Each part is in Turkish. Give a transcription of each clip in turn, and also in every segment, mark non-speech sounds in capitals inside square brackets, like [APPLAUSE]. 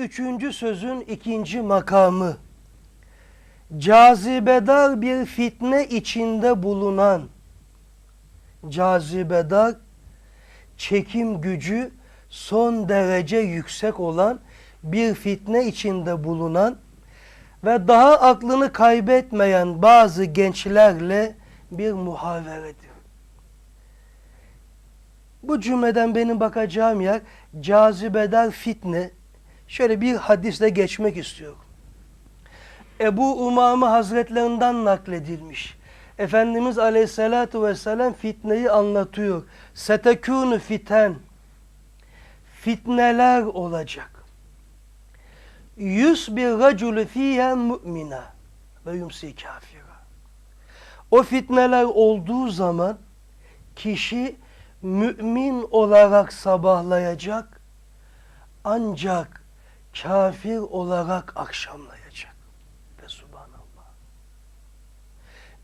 üçüncü sözün ikinci makamı. Cazibedar bir fitne içinde bulunan, cazibedar, çekim gücü son derece yüksek olan bir fitne içinde bulunan ve daha aklını kaybetmeyen bazı gençlerle bir muhaveredir. Bu cümleden benim bakacağım yer cazibedar fitne. Şöyle bir hadisle geçmek istiyorum. Ebu Umame Hazretlerinden nakledilmiş. Efendimiz Aleyhisselatü Vesselam fitneyi anlatıyor. Setekûnü fiten. Fitneler olacak. Yüz bir racülü fiha mu'mina ve yumsi kafira. O fitneler olduğu zaman kişi mümin olarak sabahlayacak ancak kafir olarak akşamlayacak. Ve subhanallah.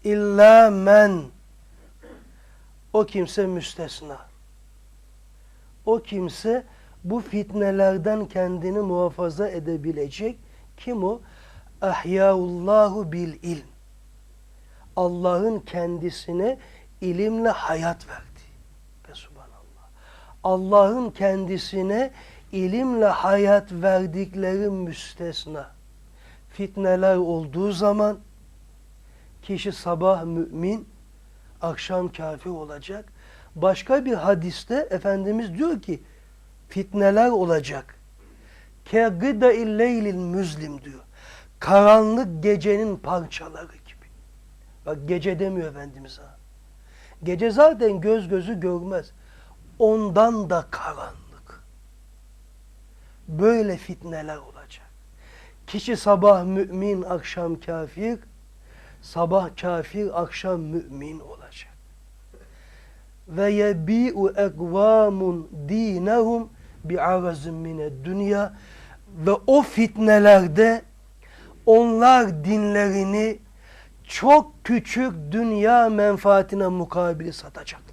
İlla men o kimse müstesna. O kimse bu fitnelerden kendini muhafaza edebilecek. Kim o? Ahyaullahu bil ilm. Allah'ın kendisine ilimle hayat verdi. Ve subhanallah. Allah'ın kendisine ilimle hayat verdikleri müstesna. Fitneler olduğu zaman kişi sabah mümin, akşam kafir olacak. Başka bir hadiste Efendimiz diyor ki fitneler olacak. Ke gıda illeylil müzlim diyor. Karanlık gecenin parçaları gibi. Bak gece demiyor Efendimiz ha. Gece zaten göz gözü görmez. Ondan da karanlık. Böyle fitneler olacak. Kişi sabah mümin, akşam kafir, sabah kafir, akşam mümin olacak. Ve yebi'u ekvamun dinehum bi'arazin mine dünya ve o fitnelerde onlar dinlerini çok küçük dünya menfaatine mukabili satacaklar.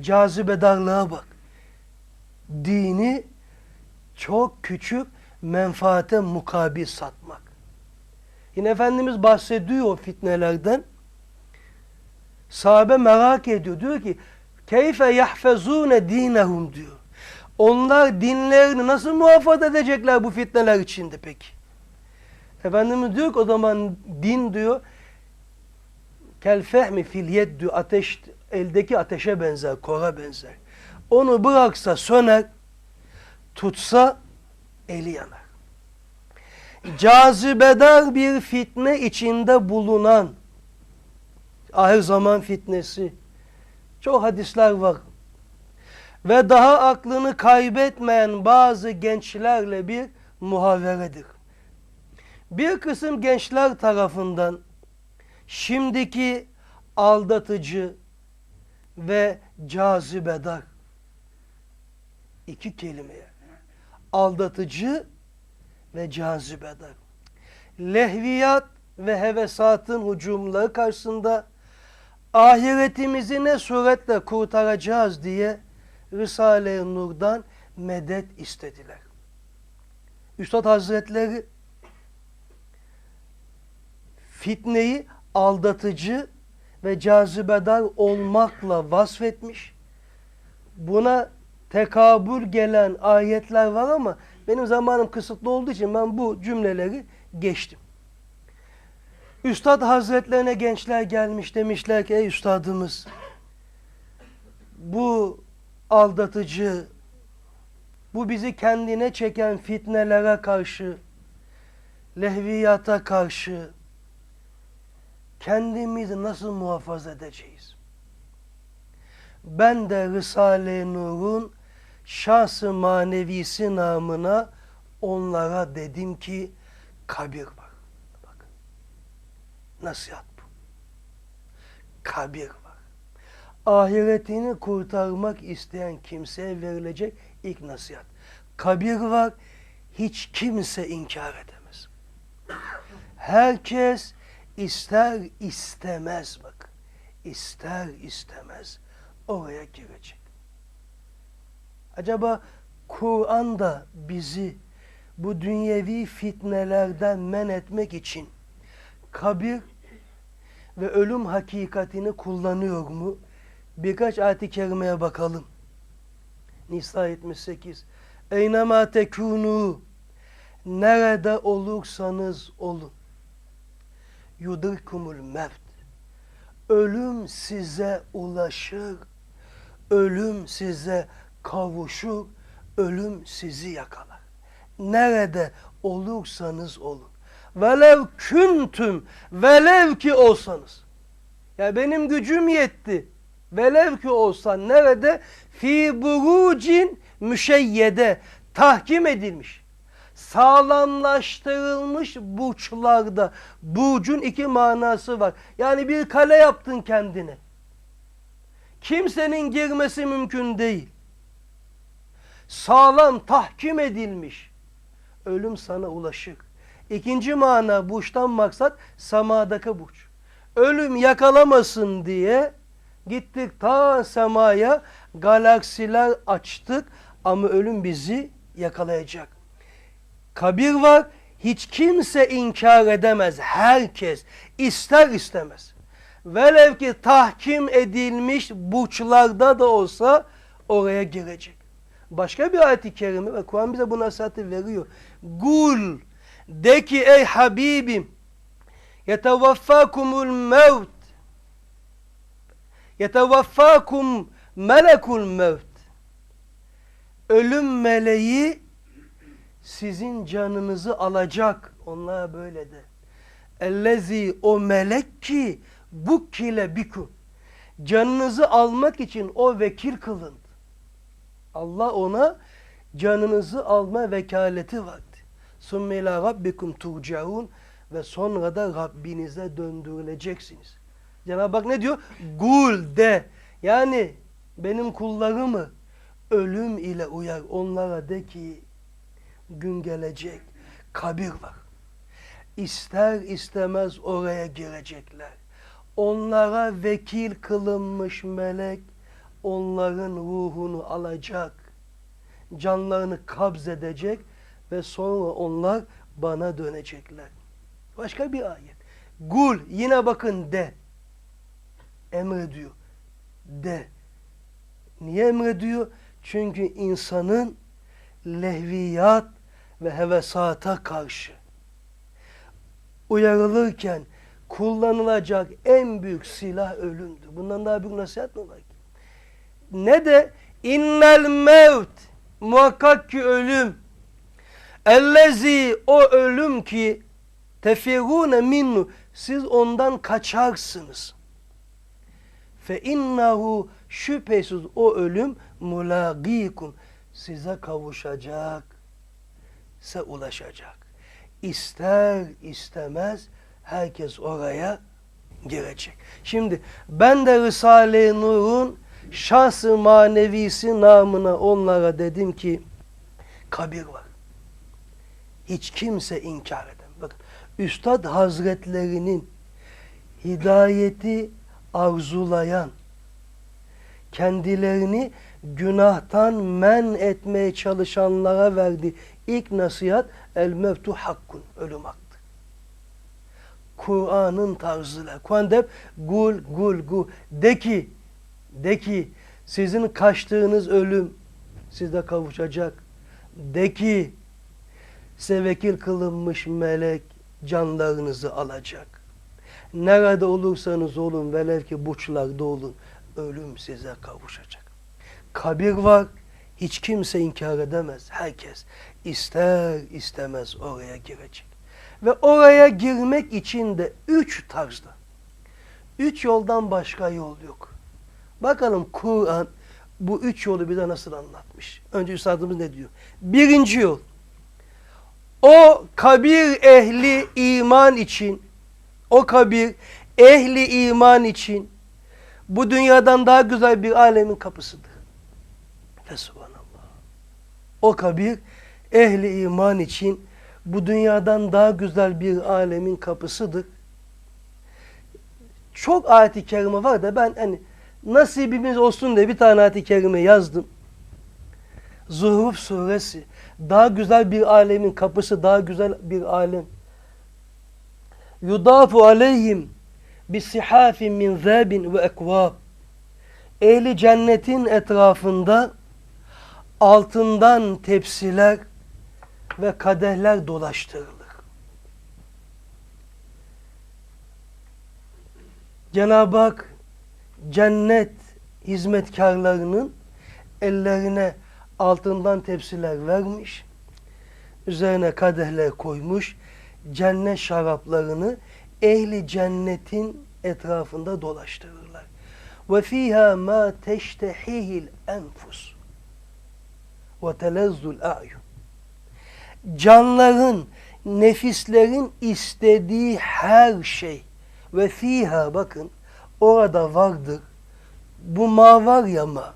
Cazibedarlığa bak. Dini çok küçük menfaate mukabil satmak. Yine Efendimiz bahsediyor o fitnelerden. Sahabe merak ediyor. Diyor ki keyfe yahfezune dinehum diyor. Onlar dinlerini nasıl muhafaza edecekler bu fitneler içinde peki? Efendimiz diyor ki o zaman din diyor kel fehmi fil yed diyor ateş eldeki ateşe benzer, kora benzer. Onu bıraksa söner, tutsa eli yanar. Cazibedar bir fitne içinde bulunan ahir zaman fitnesi. Çok hadisler var. Ve daha aklını kaybetmeyen bazı gençlerle bir muhaveredir. Bir kısım gençler tarafından şimdiki aldatıcı ve cazibedar iki kelimeye aldatıcı ve cazibedar lehviyat ve hevesatın hücumları karşısında ahiretimizi ne suretle kurtaracağız diye Risale-i Nur'dan medet istediler. Üstad Hazretleri fitneyi aldatıcı ve cazibedar olmakla vasfetmiş. Buna tekabül gelen ayetler var ama benim zamanım kısıtlı olduğu için ben bu cümleleri geçtim. Üstad Hazretlerine gençler gelmiş demişler ki ey üstadımız bu aldatıcı bu bizi kendine çeken fitnelere karşı lehviyata karşı kendimizi nasıl muhafaza edeceğiz? Ben de Risale-i Nur'un şahsı manevisi namına onlara dedim ki kabir var. Bakın. Nasihat bu. Kabir var. Ahiretini kurtarmak isteyen kimseye verilecek ilk nasihat. Kabir var. Hiç kimse inkar edemez. Herkes ister istemez bak. ister istemez oraya girecek. Acaba Kur'an da bizi bu dünyevi fitnelerden men etmek için kabir ve ölüm hakikatini kullanıyor mu? Birkaç ayet-i kerimeye bakalım. Nisa 78. Eynema tekunu nerede olursanız olun. Yudrikumul mevt. Ölüm size ulaşır. Ölüm size kavuşur. Ölüm sizi yakalar. Nerede olursanız olun. Velev küntüm, velev ki olsanız. Ya benim gücüm yetti. Velev ki olsan nerede? Fi burucin müşeyyede tahkim edilmiş. Sağlamlaştırılmış burçlarda. Burcun iki manası var. Yani bir kale yaptın kendine. Kimsenin girmesi mümkün değil. Sağlam tahkim edilmiş. Ölüm sana ulaşır. İkinci mana burçtan maksat samadaki burç. Ölüm yakalamasın diye gittik ta semaya galaksiler açtık ama ölüm bizi yakalayacak. Kabir var hiç kimse inkar edemez. Herkes ister istemez. Velev ki tahkim edilmiş burçlarda da olsa oraya girecek. Başka bir ayet-i kerime ve Kur'an bize bu nasihatı veriyor. Gul de ki ey Habibim yetevaffakumul mevt yetevaffakum melekul mevt ölüm meleği sizin canınızı alacak. Onlara böyle de. Ellezi o melek ki bu kile bikum. Canınızı almak için o vekil kılındı. Allah ona canınızı alma vekaleti verdi. Sümme ila rabbikum turcaun ve sonra da Rabbinize döndürüleceksiniz. Cenab-ı Hak ne diyor? Gul de. Yani benim kullarımı ölüm ile uyar. Onlara de ki gün gelecek. Kabir var. İster istemez oraya girecekler. Onlara vekil kılınmış melek onların ruhunu alacak. Canlarını kabz edecek ve sonra onlar bana dönecekler. Başka bir ayet. Gul yine bakın de. Emrediyor. De. Niye emrediyor? Çünkü insanın lehviyat ve hevesata karşı uyarılırken kullanılacak en büyük silah ölümdür. Bundan daha büyük nasihat mı var ki? Ne de innel mevt muhakkak ki ölüm ellezi o ölüm ki tefirune minnu siz ondan kaçarsınız. Fe innahu şüphesiz o ölüm mulagikum size kavuşacak, size ulaşacak. İster istemez herkes oraya girecek. Şimdi ben de Risale-i Nur'un şahsı manevisi namına onlara dedim ki kabir var. Hiç kimse inkar edemez. Bakın Üstad Hazretlerinin hidayeti arzulayan kendilerini günahtan men etmeye çalışanlara verdi. İlk nasihat el mevtu hakkun. Ölüm haktır. Kur'an'ın tarzıyla. Kur'an'da hep gul gul gul. De ki, de ki sizin kaçtığınız ölüm sizde kavuşacak. De ki size vekil kılınmış melek canlarınızı alacak. Nerede olursanız olun velev ki burçlarda olun ölüm size kavuşacak. Kabir var hiç kimse inkar edemez. Herkes ister istemez oraya girecek. Ve oraya girmek için de üç tarzda. Üç yoldan başka yol yok. Bakalım Kur'an bu üç yolu bize nasıl anlatmış? Önce Üstadımız ne diyor? Birinci yol. O kabir ehli iman için, o kabir ehli iman için bu dünyadan daha güzel bir alemin kapısıdır. Fesubhanallah. O kabir ehli iman için bu dünyadan daha güzel bir alemin kapısıdır. Çok ayet-i kerime var da ben hani nasibimiz olsun diye bir tane ayet-i kerime yazdım. Zuhruf suresi. Daha güzel bir alemin kapısı, daha güzel bir alem. Yudafu aleyhim bisihafin min zabin ve ekvab. Ehli cennetin etrafında altından tepsiler ve kadehler dolaştırılır. Cenab-ı Hak cennet hizmetkarlarının ellerine altından tepsiler vermiş, üzerine kadehler koymuş, cennet şaraplarını ehli cennetin etrafında dolaştırırlar. Ve fiha ma teştehihil enfus ve telezzul a'yun. Canların, nefislerin istediği her şey ve fiha bakın orada vardır. Bu ma var ya ma.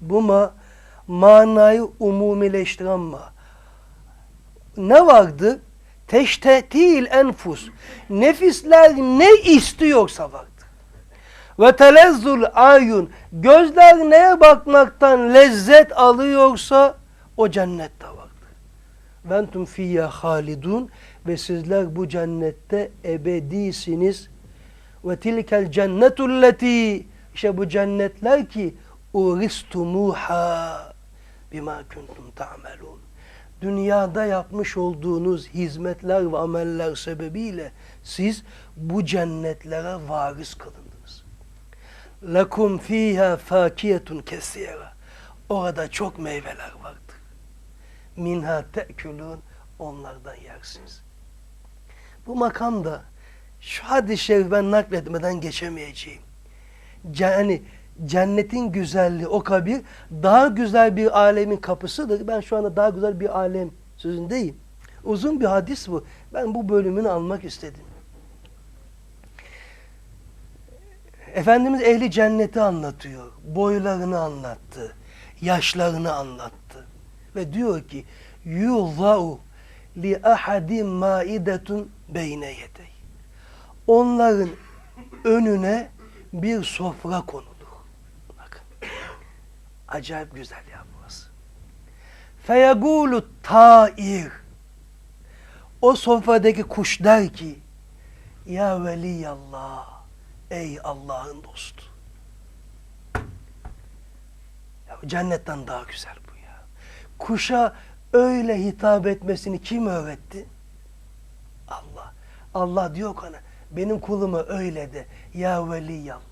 Bu ma manayı umumileştiren ma. Ne vardı? Teştetil enfus. Nefisler ne istiyorsa vardır. Ve telezzul ayun. Gözler neye bakmaktan lezzet alıyorsa o cennette vardır. Ventum fiyya halidun ve sizler bu cennette ebedisiniz. Ve tilkel cennetulleti işte bu cennetler ki uristumuha bima kuntum ta'melun. Dünyada yapmış olduğunuz hizmetler ve ameller sebebiyle siz bu cennetlere varis kılındınız. Lekum fiha fakiyetun kesira. Orada çok meyveler vardır. Minha te'kulun onlardan yersiniz. Bu makamda şu hadis-i şerif ben nakletmeden geçemeyeceğim. Yani cennetin güzelliği o kabir daha güzel bir alemin kapısıdır. Ben şu anda daha güzel bir alem sözündeyim. Uzun bir hadis bu. Ben bu bölümünü almak istedim. Efendimiz ehli cenneti anlatıyor. Boylarını anlattı. Yaşlarını anlattı. Ve diyor ki li ahadin maidetun beyne yedey. Onların önüne bir sofra konulur. Bakın. Acayip güzel ya burası. Feyegulu tair. O sofradaki kuş der ki Ya veliyallah ey Allah'ın dostu. Ya cennetten daha güzel bu ya. Kuşa öyle hitap etmesini kim öğretti? Allah. Allah diyor ki ona benim kuluma öyle de ya veliyallah.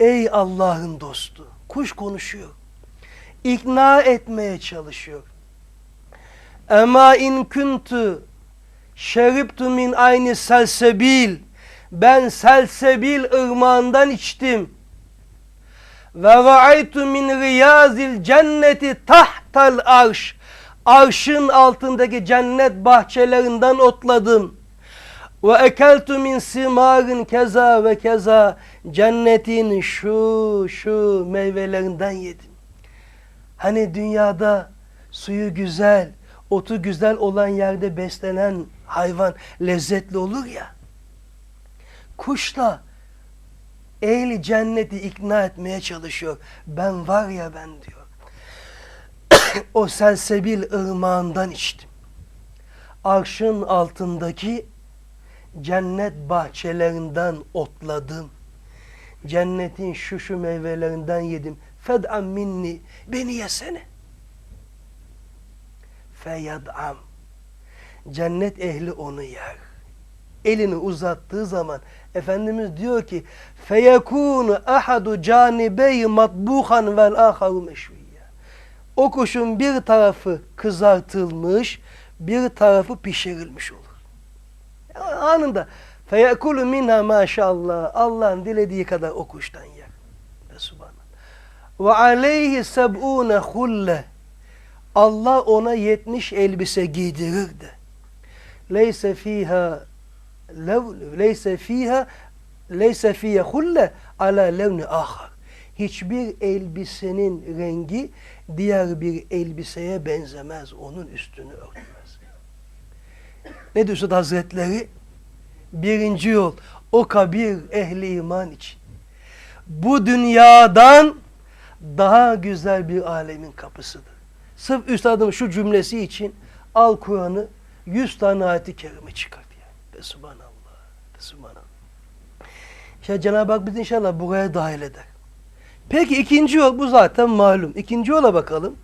Ey Allah'ın dostu. Kuş konuşuyor. İkna etmeye çalışıyor. Ema in kuntu şeribtu min aynı selsebil. Ben selsebil ırmağından içtim. Ve ra'aytu min riyazil cenneti tahtal arş. Arşın altındaki cennet bahçelerinden otladım. Ve ekeltu min simarin keza ve keza cennetin şu şu meyvelerinden yedim. Hani dünyada suyu güzel, otu güzel olan yerde beslenen hayvan lezzetli olur ya. Kuşla ehli cenneti ikna etmeye çalışıyor. Ben var ya ben diyor. [COUGHS] o selsebil ırmağından içtim. Arşın altındaki cennet bahçelerinden otladım. Cennetin şu şu meyvelerinden yedim. Fed'am minni. Beni yesene. Feyad'am. Cennet ehli onu yer. Elini uzattığı zaman Efendimiz diyor ki feyekunu ahadu canibey matbuhan vel aharu meşviyye. O kuşun bir tarafı kızartılmış, bir tarafı pişirilmiş olur. Anında feyekulu minha maşallah. Allah'ın dilediği kadar o kuştan yer. Ve subhanallah. Ve aleyhi seb'une hulle. Allah ona yetmiş elbise giydirir de. Leyse fiha lev, leyse fiha leyse fiye hulle ala levni ahar. Hiçbir elbisenin rengi diğer bir elbiseye benzemez. Onun üstünü örtmez. Ne diyor Üstad Hazretleri? Birinci yol o kabir ehli iman için. Bu dünyadan daha güzel bir alemin kapısıdır. Sırf üstadın şu cümlesi için al Kur'an'ı 100 tane ayet-i kerime çıkart yani. Ve subhanallah. Ve subhanallah. İşte Cenab-ı Hak bizi inşallah buraya dahil eder. Peki ikinci yol bu zaten malum. İkinci yola bakalım.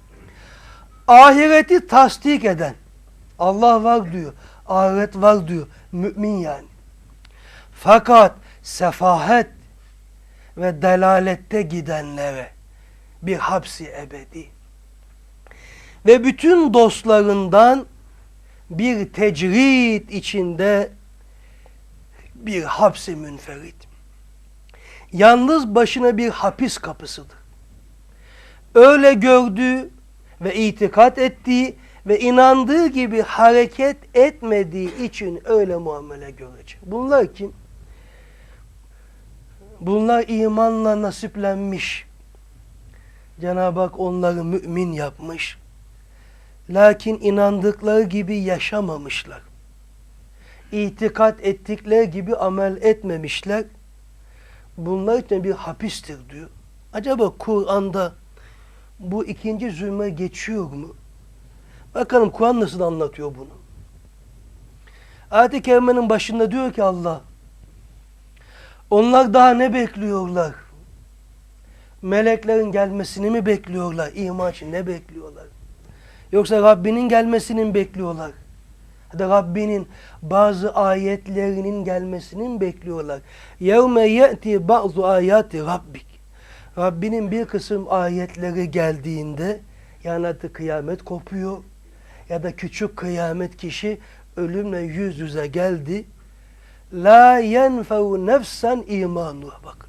Ahireti tasdik eden. Allah var diyor. Ahiret var diyor. Mümin yani. Fakat sefahet ve delalette gidenlere bir hapsi ebedi ve bütün dostlarından bir tecrit içinde bir hapsi münferit. Yalnız başına bir hapis kapısıdır. Öyle gördüğü ve itikat ettiği ve inandığı gibi hareket etmediği için öyle muamele görecek. Bunlar kim? Bunlar imanla nasiplenmiş. Cenab-ı Hak onları mümin yapmış. Lakin inandıkları gibi yaşamamışlar. İtikat ettikleri gibi amel etmemişler. Bunlar için bir hapistir diyor. Acaba Kur'an'da bu ikinci zulme geçiyor mu? Bakalım Kur'an nasıl anlatıyor bunu? Ayet-i Kerime'nin başında diyor ki Allah, onlar daha ne bekliyorlar? Meleklerin gelmesini mi bekliyorlar? İman için ne bekliyorlar? Yoksa Rabbinin gelmesini mi bekliyorlar? da Rabbinin bazı ayetlerinin gelmesini bekliyorlar. Yevme ye'ti bazı ayati Rabbik. Rabbinin bir kısım ayetleri geldiğinde yani artık kıyamet kopuyor ya da küçük kıyamet kişi ölümle yüz yüze geldi. La yenfe'u nefsen imanu. Bak.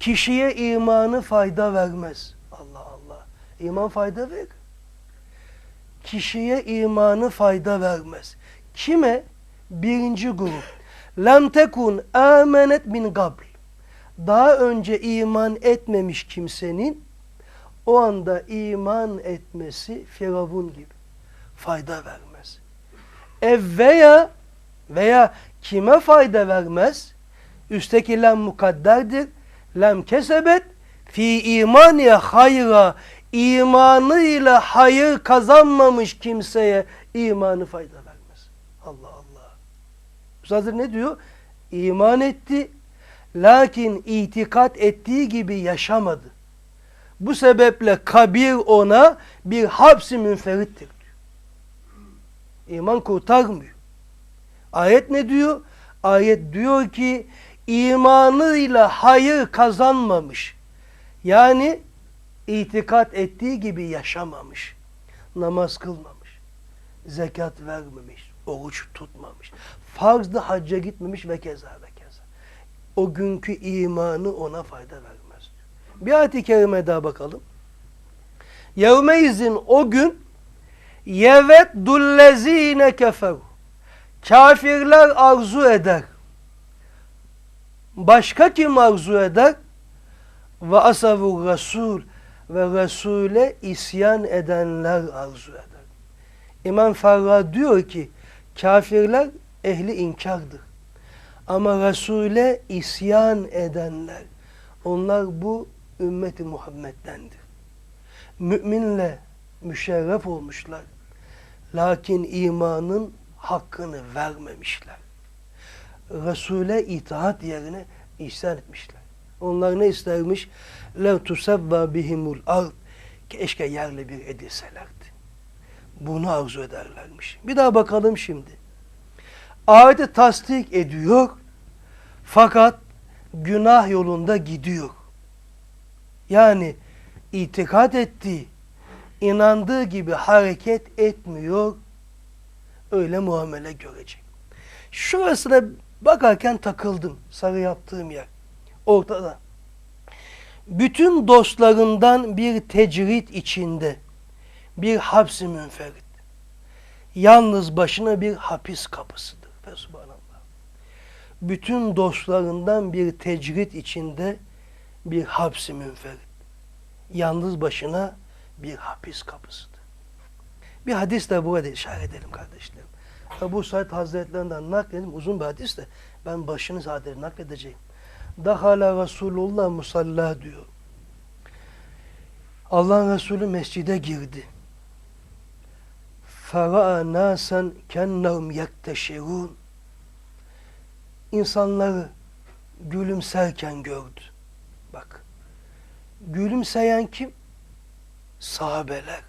Kişiye imanı fayda vermez. Allah Allah. İman fayda verir. Kişiye imanı fayda vermez. Kime? Birinci grup. Lem tekun amenet min qabl. Daha önce iman etmemiş kimsenin o anda iman etmesi firavun gibi fayda vermez. E veya veya kime fayda vermez? Üstteki lem mukadderdir. Lem kesebet fi imaniye hayra imanıyla hayır kazanmamış kimseye imanı fayda vermez. Allah Allah. Üstad ne diyor? İman etti. Lakin itikat ettiği gibi yaşamadı. Bu sebeple kabir ona bir hapsi münferittir diyor. İman kurtarmıyor. Ayet ne diyor? Ayet diyor ki imanıyla hayır kazanmamış. Yani itikat ettiği gibi yaşamamış. Namaz kılmamış. Zekat vermemiş. Oruç tutmamış. Farzlı hacca gitmemiş ve keza ve keza. O günkü imanı ona fayda vermez. Bir ayet-i kerime daha bakalım. Yevmeizin o gün yevet dullezine keferu Kafirler arzu eder. Başka kim arzu eder? Ve asavu Resul ve Resul'e isyan edenler arzu eder. İmam Farra diyor ki kafirler ehli inkardır. Ama Resul'e isyan edenler onlar bu ümmeti Muhammed'dendir. Müminle müşerref olmuşlar. Lakin imanın hakkını vermemişler. Resul'e itaat yerine ihsan etmişler. Onlar ne istermiş? لَوْ تُسَبَّى بِهِمُ الْاَرْضِ Keşke yerle bir edilselerdi. Bunu arzu ederlermiş. Bir daha bakalım şimdi. Ayeti tasdik ediyor fakat günah yolunda gidiyor. Yani itikat ettiği, inandığı gibi hareket etmiyor, öyle muamele görecek. Şurasına bakarken takıldım, sarı yaptığım yer. Ortada. Bütün dostlarından bir tecrit içinde, bir hapsi münferit. Yalnız başına bir hapis kapısıdır. Bütün dostlarından bir tecrit içinde bir hapsi münferit. Yalnız başına bir hapis kapısıdır. Bir hadis de burada işaret edelim kardeşlerim. Ebu Said Hazretlerinden nakledim. Uzun bir hadis de ben başını sadece nakledeceğim. Dahala Resulullah musalla diyor. Allah'ın Resulü mescide girdi. Fera'a nasen kennehum yekteşirun. İnsanları gülümserken gördü. Bak. Gülümseyen kim? Sahabeler.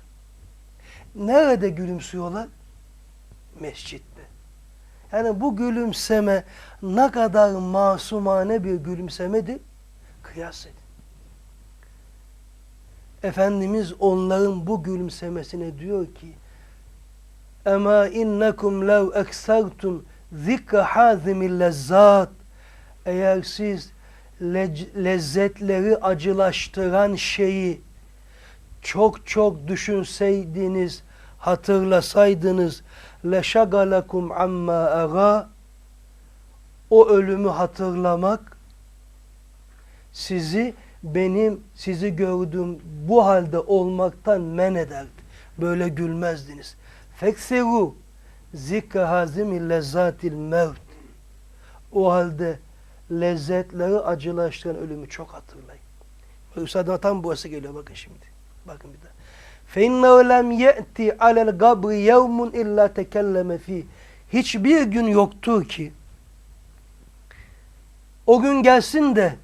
Nerede gülümsüyorlar? Mescitte. Yani bu gülümseme ne kadar masumane bir gülümsemedir? Kıyas edin. Efendimiz onların bu gülümsemesine diyor ki Ema innekum lev eksertum zikra hazimil lezzat eğer siz lezzetleri acılaştıran şeyi çok çok düşünseydiniz, hatırlasaydınız leşagalakum amma ara o ölümü hatırlamak sizi benim sizi gördüğüm bu halde olmaktan men ederdi. Böyle gülmezdiniz. Feksiru zikra hazimil lezzatil mevt. O halde lezzetleri acılaştıran ölümü çok hatırlayın. Üstadına tam burası geliyor bakın şimdi. Bakın bir daha. فَاِنَّهُ لَمْ يَأْتِ عَلَى الْقَبْرِ يَوْمٌ اِلَّا تَكَلَّمَ ف۪يهِ Hiçbir gün yoktur ki o gün gelsin de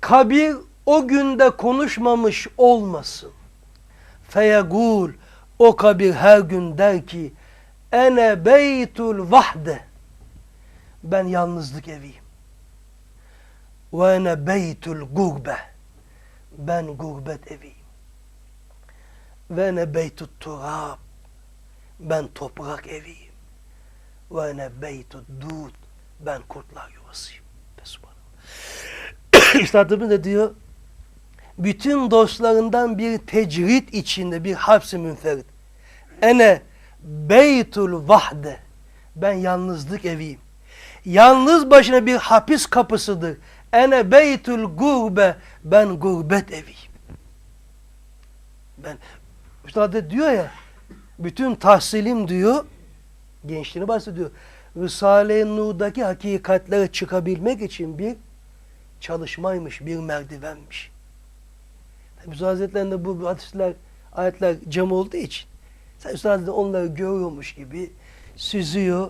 kabir o günde konuşmamış olmasın. Feyegul o kabir her gün der ki ene beytul vahde ben yalnızlık eviyim. Ve ene beytul gurbe ben gurbet eviyim. Ve ene beytut turab ben toprak eviyim. Ve ene beytut dud ben kurtlar yuvasıyım. [COUGHS] Üstadımız ne diyor? Bütün dostlarından bir tecrit içinde bir hapsi münferit. Ene beytul vahde. Ben yalnızlık eviyim. Yalnız başına bir hapis kapısıdır. Ene beytul gurbe. Ben gurbet eviyim. Ben Üstad diyor ya bütün tahsilim diyor gençliğini bahsediyor. Risale-i Nur'daki hakikatlere çıkabilmek için bir çalışmaymış, bir merdivenmiş. Tabi Hazretleri'nde bu hadisler, ayetler cam olduğu için sen Üstad onları görüyormuş gibi süzüyor,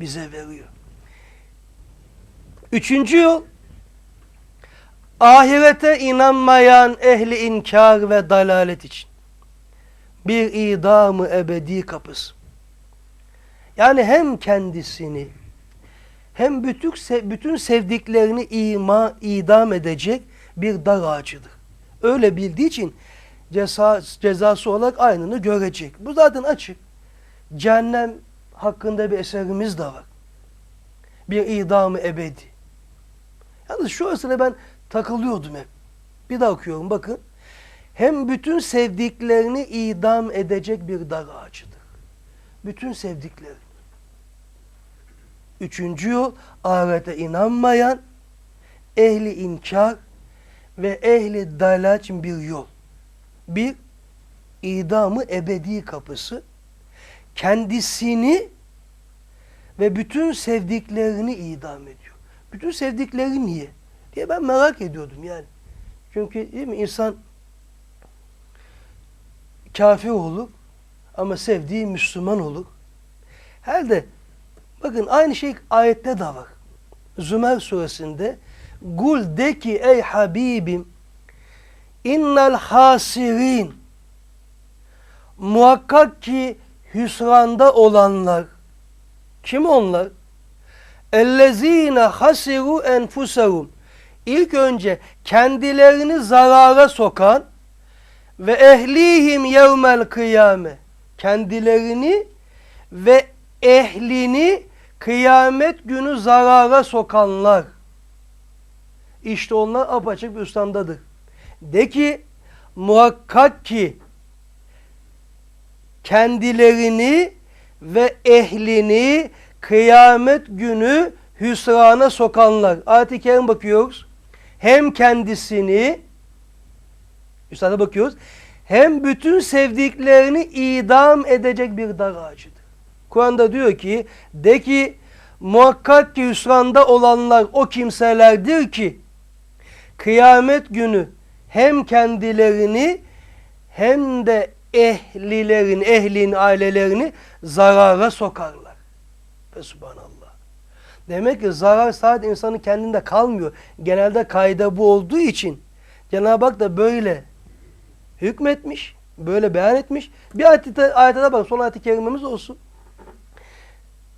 bize veriyor. Üçüncü yol, ahirete inanmayan ehli inkar ve dalalet için bir idamı ebedi kapısı. Yani hem kendisini hem bütün bütün sevdiklerini ima idam edecek bir dar ağacıdır. Öyle bildiği için ceza, cezası olarak aynını görecek. Bu zaten açık. Cehennem hakkında bir eserimiz de var. Bir idamı ebedi. Yalnız şu esere ben takılıyordum hep. Bir daha okuyorum bakın. Hem bütün sevdiklerini idam edecek bir dar ağacıdır. Bütün sevdiklerini. Üçüncü yol ahirete inanmayan, ehli inkar ve ehli dalal için bir yol. Bir, idamı ebedi kapısı. Kendisini ve bütün sevdiklerini idam ediyor. Bütün sevdikleri niye? Diye ben merak ediyordum yani. Çünkü değil mi insan kafir olur ama sevdiği Müslüman olur. Her de bakın aynı şey ayette de var. Zümer suresinde Gul de ki ey Habibim innel hasirin muhakkak ki hüsranda olanlar kim onlar? Ellezine hasiru enfusahum İlk önce kendilerini zarara sokan ve ehlihim yevmel kıyame kendilerini ve ehlini kıyamet günü zarara sokanlar işte onlar apaçık bir üstandadır. De ki muhakkak ki kendilerini ve ehlini kıyamet günü hüsrana sokanlar. Ayet-i Kerim bakıyoruz. Hem kendisini Üstad'a bakıyoruz. Hem bütün sevdiklerini idam edecek bir dar ağacıdır. Kur'an'da diyor ki de ki muhakkak ki hüsranda olanlar o kimselerdir ki kıyamet günü hem kendilerini hem de ehlilerin, ehlin ailelerini zarara sokarlar. Ve subhanallah. Demek ki zarar sadece insanın kendinde kalmıyor. Genelde kayda bu olduğu için Cenab-ı Hak da böyle hükmetmiş, böyle beyan etmiş. Bir ayette, ayete de bak, son ayet-i kerimemiz olsun.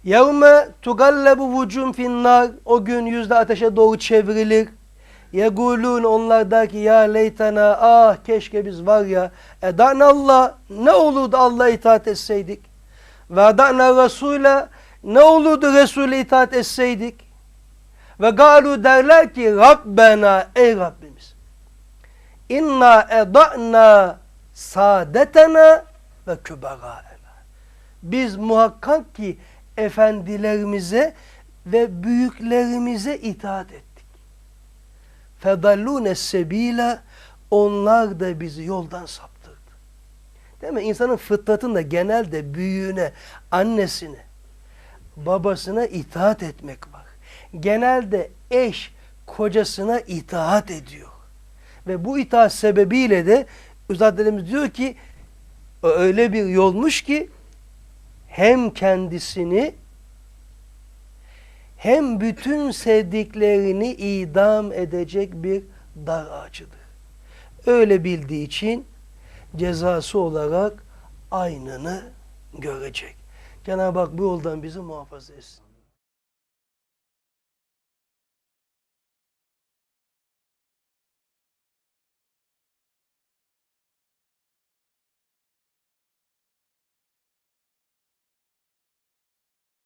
Yevme tugallabu vucum finnar o gün yüzde ateşe doğru çevrilir. Yegulun onlar ki ya leytena ah keşke biz var ya edan Allah ne olurdu Allah'a itaat etseydik. Ve adana Resul'e ne olurdu Resul'e itaat etseydik. Ve galu derler ki Rabbena ey Rabbimiz. İnna eda'na saadetena ve küberaena. Biz muhakkak ki efendilerimize ve büyüklerimize itaat ettik. Fedallune sebila onlar da bizi yoldan saptırdı. Değil mi? İnsanın fıtratında genelde büyüğüne, annesine, babasına itaat etmek var. Genelde eş kocasına itaat ediyor. Ve bu itaat sebebiyle de Üstadlarımız diyor ki öyle bir yolmuş ki hem kendisini hem bütün sevdiklerini idam edecek bir dar ağacıdır. Öyle bildiği için cezası olarak aynını görecek. Cenab-ı Hak bu yoldan bizi muhafaza etsin.